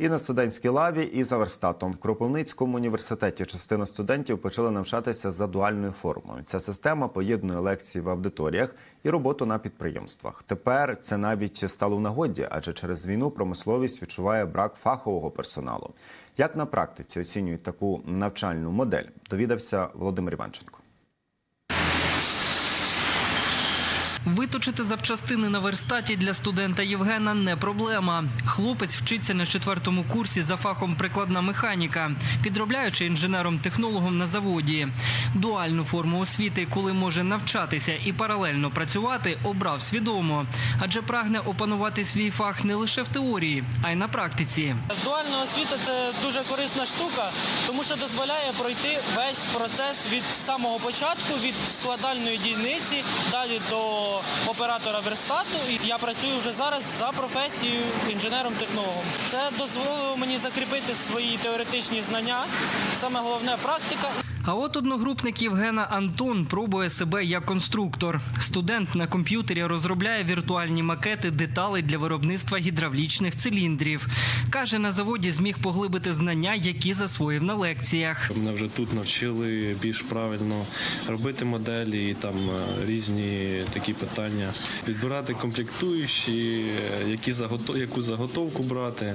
І на студентській лаві, і за верстатом. В Кропивницькому університеті частина студентів почали навчатися за дуальною формою. Ця система поєднує лекції в аудиторіях і роботу на підприємствах. Тепер це навіть стало в нагоді, адже через війну промисловість відчуває брак фахового персоналу. Як на практиці оцінюють таку навчальну модель, довідався Володимир Іванченко. Виточити запчастини на верстаті для студента Євгена не проблема. Хлопець вчиться на четвертому курсі за фахом прикладна механіка, підробляючи інженером-технологом на заводі. Дуальну форму освіти, коли може навчатися і паралельно працювати, обрав свідомо, адже прагне опанувати свій фах не лише в теорії, а й на практиці. Дуальна освіта це дуже корисна штука, тому що дозволяє пройти весь процес від самого початку, від складальної дільниці, далі до оператора верстату. І я працюю вже зараз за професією інженером-технологом. Це дозволило мені закріпити свої теоретичні знання. Саме головне практика. А от одногрупник Євгена Антон пробує себе як конструктор. Студент на комп'ютері розробляє віртуальні макети деталей для виробництва гідравлічних циліндрів. Каже, на заводі зміг поглибити знання, які засвоїв на лекціях. Мене вже тут навчили більш правильно робити моделі і там е, різні такі питання. Підбирати комплектуючі, які загото... яку заготовку брати.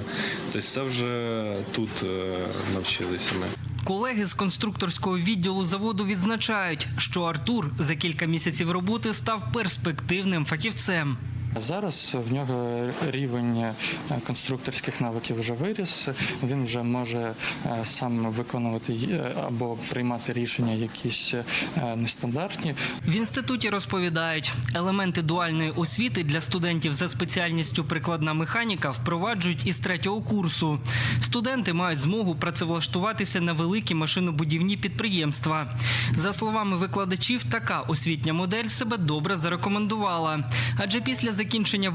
Тобто це вже тут е, навчилися ми. Колеги з конструкторського відділу заводу відзначають, що Артур за кілька місяців роботи став перспективним фахівцем. Зараз в нього рівень е, конструкторських навиків вже виріс. Він вже може е, сам виконувати е, або приймати рішення якісь нестандартні. В інституті розповідають, елементи дуальної освіти для студентів за спеціальністю прикладна механіка впроваджують із третього курсу. Студенти мають змогу працевлаштуватися на великі машинобудівні підприємства. За словами викладачів, така освітня модель себе добре зарекомендувала. Адже після закінчення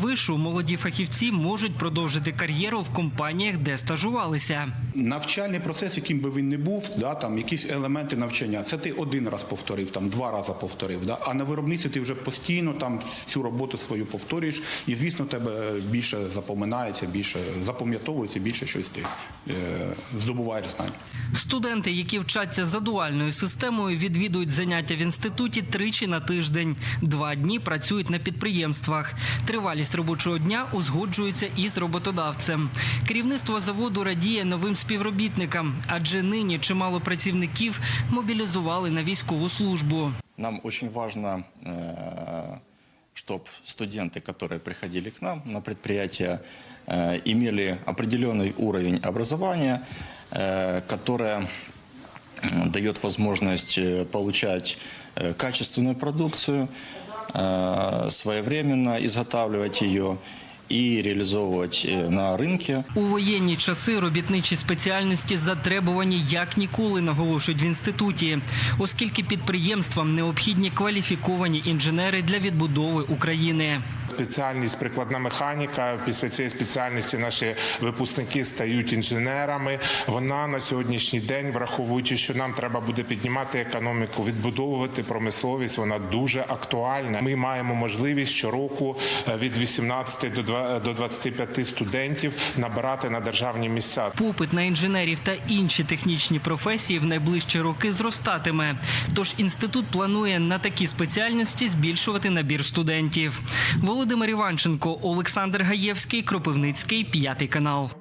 вишу молоді фахівці можуть продовжити кар'єру в компаніях, де стажувалися. Навчальний процес, яким би він не був, да, там якісь елементи навчання. Це ти один раз повторив, там два рази повторив. Да, а на виробництві ти вже постійно там цю роботу свою повторюєш, і звісно, тебе більше запоминається, більше запам'ятовується, більше щось ти е, здобуваєш знань. Студенти, які вчаться за дуальною системою, відвідують заняття в інституті тричі на тиждень. Два дні працюють на підприємствах. Тривалість робочого дня узгоджується із роботодавцем. Керівництво заводу радіє новим співробітникам, адже нині чимало працівників мобілізували на військову службу. Нам очень важно, чтобы студенты, которые приходили к нам на предприятие, э, имели определенный уровень образования, э, которое м, дает возможность э, получать э, качественную продукцию, э, своевременно изготавливать ее и реализовывать э, на рынке. У воєнні часи робітничі спеціальності затребувані як ніколи, наголошують в інституті, оскільки підприємствам необхідні кваліфіковані інженери для відбудови України. Спеціальність прикладна механіка. Після цієї спеціальності наші випускники стають інженерами. Вона на сьогоднішній день, враховуючи, що нам треба буде піднімати економіку, відбудовувати промисловість. Вона дуже актуальна. Ми маємо можливість щороку е, від 18 до 2 до 25 студентів набирати на державні місця. Попит на інженерів та інші технічні професії в найближчі роки зростатиме. Тож інститут планує на такі спеціальності збільшувати набір студентів. Володимир Іванченко, Олександр Гаєвський, Кропивницький, п'ятий канал.